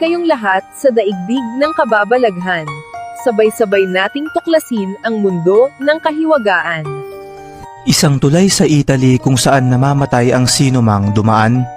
kayong lahat sa daigdig ng kababalaghan. Sabay-sabay nating tuklasin ang mundo ng kahiwagaan. Isang tulay sa Italy kung saan namamatay ang sinumang dumaan.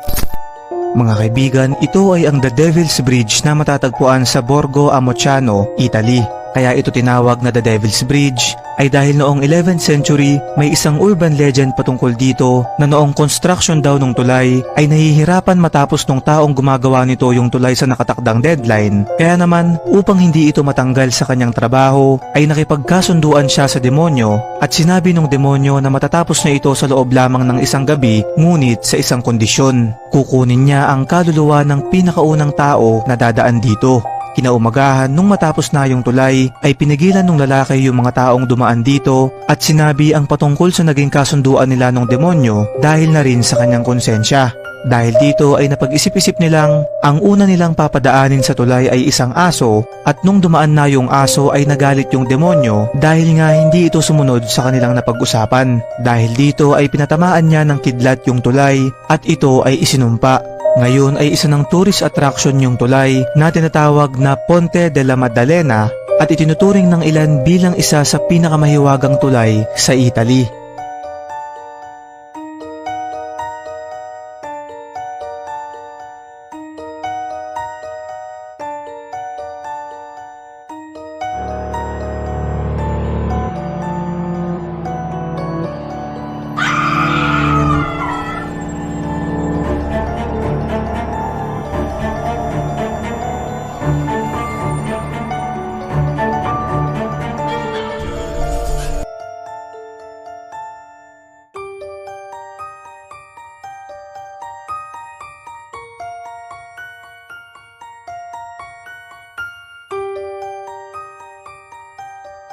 Mga kaibigan, ito ay ang The Devil's Bridge na matatagpuan sa Borgo Amociano, Italy. Kaya ito tinawag na The Devil's Bridge ay dahil noong 11th century may isang urban legend patungkol dito na noong construction daw ng tulay ay nahihirapan matapos ng taong gumagawa nito yung tulay sa nakatakdang deadline. Kaya naman upang hindi ito matanggal sa kanyang trabaho ay nakipagkasunduan siya sa demonyo at sinabi ng demonyo na matatapos na ito sa loob lamang ng isang gabi ngunit sa isang kondisyon. Kukunin niya ang kaluluwa ng pinakaunang tao na dadaan dito. Kinaumagahan nung matapos na yung tulay ay pinigilan ng lalaki yung mga taong dumaan dito at sinabi ang patungkol sa naging kasunduan nila ng demonyo dahil na rin sa kanyang konsensya. Dahil dito ay napag-isip-isip nilang ang una nilang papadaanin sa tulay ay isang aso at nung dumaan na yung aso ay nagalit yung demonyo dahil nga hindi ito sumunod sa kanilang napag-usapan. Dahil dito ay pinatamaan niya ng kidlat yung tulay at ito ay isinumpa. Ngayon ay isa ng tourist attraction yung tulay na tinatawag na Ponte de la Maddalena at itinuturing ng ilan bilang isa sa pinakamahiwagang tulay sa Italy.